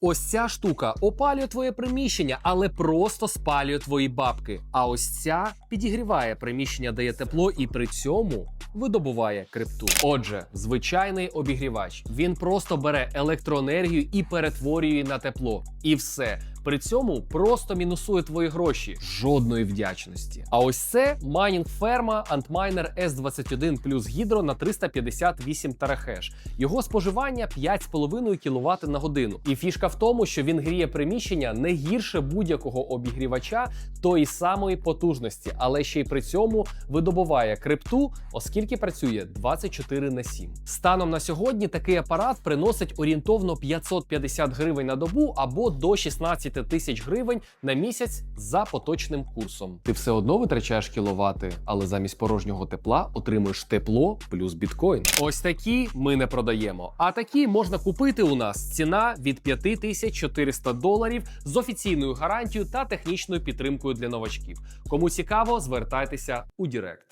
Ось ця штука опалює твоє приміщення, але просто спалює твої бабки. А ось ця підігріває приміщення, дає тепло і при цьому видобуває крипту. Отже, звичайний обігрівач. Він просто бере електроенергію і перетворює на тепло. І все. При цьому просто мінусує твої гроші. Жодної вдячності. А ось це майнінг ферма Antminer S21 плюс гідро на 358 терахеш. Його споживання 5,5 кВт на годину. І фішка в тому, що він гріє приміщення не гірше будь-якого обігрівача тої самої потужності, але ще й при цьому видобуває крипту, оскільки працює 24 на 7. Станом на сьогодні такий апарат приносить орієнтовно 550 гривень на добу або до 16 тисяч гривень на місяць за поточним курсом. Ти все одно витрачаєш кіловати, але замість порожнього тепла отримуєш тепло плюс біткоін. Ось такі ми не продаємо. А такі можна купити у нас. Ціна від 5400 доларів з офіційною гарантією та технічною підтримкою для новачків. Кому цікаво, звертайтеся у Дірект.